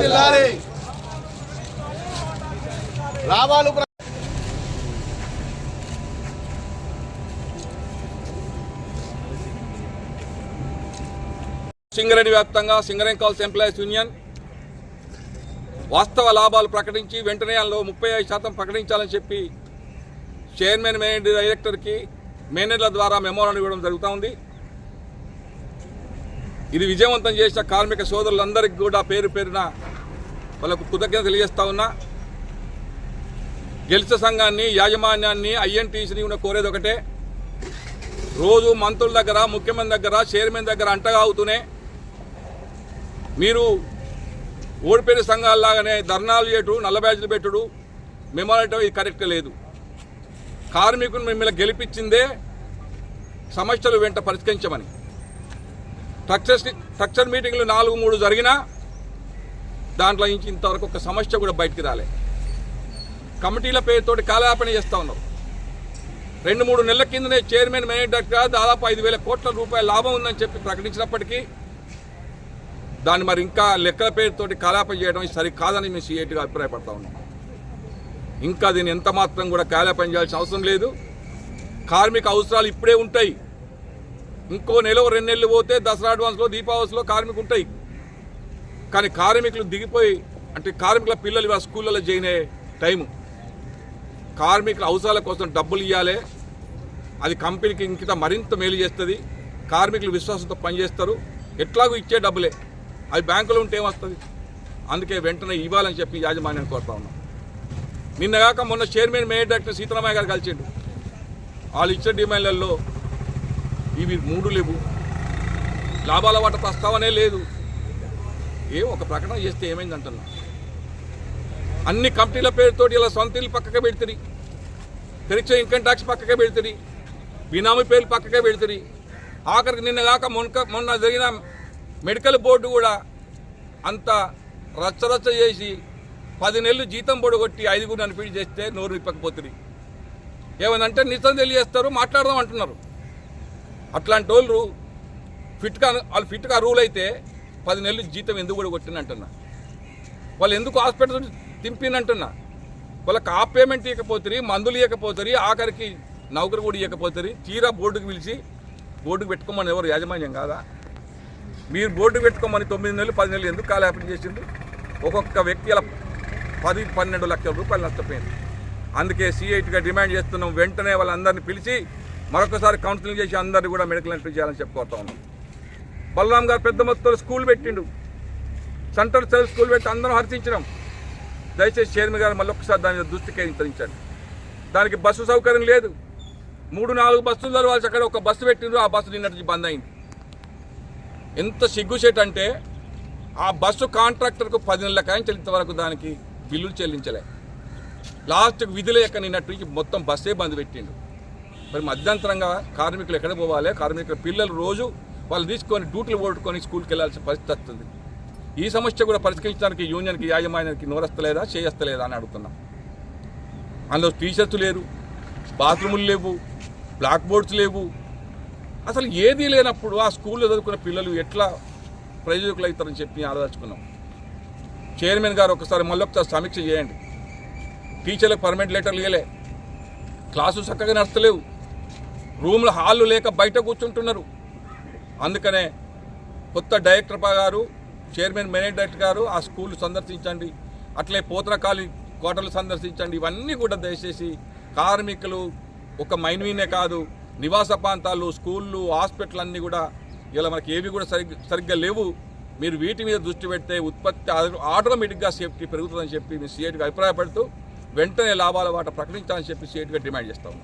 వర్ధిల్లాలి లాభాలు సింగరేణి వ్యాప్తంగా సింగరేణి కాల్స్ ఎంప్లాయీస్ యూనియన్ వాస్తవ లాభాలు ప్రకటించి వెంటనే అందులో ముప్పై ఐదు శాతం ప్రకటించాలని చెప్పి చైర్మన్ మేనేజర్ డైరెక్టర్కి మేనేజర్ల ద్వారా మెమోరాండం ఇవ్వడం జరుగుతూ ఉంది. ఇది విజయవంతం చేసిన కార్మిక సోదరులందరికీ కూడా పేరు పేరున వాళ్ళకు కృతజ్ఞత తెలియజేస్తా ఉన్నా. గెలిచిన సంఘాన్ని యాజమాన్యాన్ని ఐఎన్టీసీని కూడా కోరేది ఒకటే. రోజు మంత్రుల దగ్గర ముఖ్యమంత్రి దగ్గర చైర్మన్ దగ్గర అంటగా అవుతూనే మీరు ఓడిపోయిన సంఘాలలాగానే ధర్నాలు చేయటం నల్ల బ్యాడ్జ్లు పెట్టుడు మెమోరటం ఇది కరెక్ట్ లేదు. కార్మికులు మిమ్మల్ని గెలిపించిందే సమస్యలు వెంట పరిష్కరించమని. స్ట్రక్చర్ స్ట్రక్చర్ మీటింగ్లు నాలుగు మూడు జరిగినా దాంట్లో నుంచి ఇంతవరకు ఒక సమస్య కూడా బయటికి రాలే. కమిటీల పేరుతోటి కాలయాపన చేస్తూ ఉన్నారు. రెండు మూడు నెలల కిందనే చైర్మన్ మేనేజర్గా దాదాపు ఐదు వేల కోట్ల రూపాయల లాభం ఉందని చెప్పి ప్రకటించినప్పటికీ దాన్ని మరి ఇంకా లెక్కల పేరుతోటి కాలాపన చేయడం సరికాదని మేము సీఐటీగా అభిప్రాయపడతా ఉన్నాం. ఇంకా దీన్ని ఎంత మాత్రం కూడా కాలాపన చేయాల్సిన అవసరం లేదు. కార్మిక అవసరాలు ఇప్పుడే ఉంటాయి. ఇంకో నెల రెండు నెలలు పోతే దసరా అడ్వాన్స్లో దీపావళిలో కార్మికులు ఉంటాయి. కానీ కార్మికులు దిగిపోయి అంటే కార్మికుల పిల్లలు ఇవాళ స్కూళ్ళలో చేయనే టైము. కార్మికుల అవసరాల కోసం డబ్బులు ఇవ్వాలి అది కంపెనీకి ఇంకిత మరింత మేలు చేస్తుంది. కార్మికులు విశ్వాసంతో పనిచేస్తారు. ఎట్లాగూ ఇచ్చే డబ్బులే. అది బ్యాంకులో ఉంటే ఏమొస్తుంది? అందుకే వెంటనే ఇవ్వాలని చెప్పి యాజమాన్యాన్ని కోరుతా ఉన్నాం. నిన్నగాక మొన్న చైర్మన్ మేయర్ డాక్టర్ సీతారామయ్య గారు కలిసిండు. వాళ్ళు ఇచ్చే డిమాండ్లలో ఇవి మూడు లేవు. లాభాల వాట ప్రస్తావనే లేదు. ఏ ఒక ప్రకటన చేస్తే ఏమైంది అంటున్నా అన్ని కంపెనీల పేరుతోటి ఇలా సొంత ఇల్లు పక్కకే పెడుతుంది తెరిచే ఇన్కమ్ ట్యాక్స్ పక్కకే పెడుతుంది బినామీ పేర్లు పక్కకే పెడుతుంది ఆఖరికి నిన్న కాక మొన్న మొన్న జరిగిన మెడికల్ బోర్డు కూడా అంత రచ్చరచ్చ చేసి పది నెలలు జీతం పొడగొట్టి ఐదుగురు అనిపించి చేస్తే నోరు విప్పకపోతుంది ఏమనంటే నిజం తెలియజేస్తారు మాట్లాడదాం అంటున్నారు. అట్లాంటి వాళ్ళు ఫిట్గా వాళ్ళు ఫిట్గా రూల్ అయితే పది నెలలు జీతం ఎందుకు కూడా కొట్టినంటున్నా వాళ్ళు ఎందుకు హాస్పిటల్ దింపినంటున్నా వాళ్ళకి ఆ పేమెంట్ ఇవ్వకపోతుంది మందులు ఇవ్వకపోతుంది ఆఖరికి నౌకరు కూడా ఇవ్వకపోతుంది తీరా బోర్డుకు పిలిచి బోర్డుకు పెట్టుకోమని ఎవరు యాజమాన్యం కాదా? మీరు బోర్డు పెట్టుకోమని తొమ్మిది నెలలు పది నెలలు ఎందుకు కాలేపన చేసింది ఒక్కొక్క వ్యక్తి అలా పది పన్నెండు లక్షల రూపాయలు నష్టపోయింది. అందుకే సిఐటిగా డిమాండ్ చేస్తున్నాం వెంటనే వాళ్ళందరినీ పిలిచి మరొకసారి కౌన్సిలింగ్ చేసి అందరినీ కూడా మెడికల్ ఎంట్రీ చేయాలని చెప్పుకోతా ఉన్నాం. బలరాం గారు పెద్ద మొత్తంలో స్కూల్ పెట్టిండు. సెంట్రల్ సర్వీస్ స్కూల్ పెట్టి అందరం హర్షించడం దయచేసి చైర్మన్ గారు మళ్ళీ ఒకసారి దాని దృష్టి కేంద్రించండి దానికి బస్సు సౌకర్యం లేదు. మూడు నాలుగు బస్సులు చదవాల్సి అక్కడ ఒక బస్సు పెట్టిండ్రు. ఆ బస్సు నిన్నటి బంద్ అయింది. ఎంత సిగ్గుసేట్ అంటే ఆ బస్సు కాంట్రాక్టర్కు పది నెలల కాయించి ఇంతవరకు దానికి బిల్లులు చెల్లించలే. లాస్ట్కి విధులేక నిన్నటి నుంచి మొత్తం బస్సే బంద్ పెట్టిండు మరి మధ్యంతరంగా కార్మికులు ఎక్కడ పోవాలి? కార్మికుల పిల్లలు రోజు వాళ్ళు తీసుకొని డ్యూటీలు ఓడుకొని స్కూల్కి వెళ్ళాల్సిన పరిస్థితి వస్తుంది. ఈ సమస్య కూడా పరిష్కరించడానికి యూనియన్కి యాజమాన్యానికి నోరస్తలేదా చేయస్తలేదా అని అడుగుతున్నాం. అందులో టీషర్ట్స్ లేరు బాత్రూములు లేవు బ్లాక్ బోర్డ్స్ లేవు. అసలు ఏదీ లేనప్పుడు ఆ స్కూల్లో చదువుకున్న పిల్లలు ఎట్లా ప్రయోజకులు అవుతారని చెప్పి ఆలోచించుకున్నాం. చైర్మన్ గారు ఒకసారి మళ్ళొకసారి సమీక్ష చేయండి. టీచర్లకు పర్మనెంట్ లెటర్లు ఇవ్వలే క్లాసులు చక్కగా నడతలేవు రూమ్ల హాళ్ళు లేక బయట కూర్చుంటున్నారు. అందుకనే కొత్త డైరెక్టర్ గారు చైర్మన్ మేనేజ్ డైరెక్టర్ గారు ఆ స్కూల్ సందర్శించండి. అట్లే పోతనకాలి కోటలు సందర్శించండి. ఇవన్నీ కూడా దయచేసి కార్మికులు ఒక మైన్వీనే కాదు నివాస ప్రాంతాలు స్కూళ్ళు హాస్పిటల్ అన్నీ కూడా ఇలా మనకి ఏవి కూడా సరిగ్గా సరిగ్గా లేవు. మీరు వీటి మీద దృష్టి పెడితే ఉత్పత్తి ఆటోమేటిక్గా సేఫ్టీ పెరుగుతుందని చెప్పి మీ సీఎట్గా అభిప్రాయపడుతూ వెంటనే లాభాల వాట ప్రకటించాలని చెప్పి సీఎట్గా డిమాండ్ చేస్తాము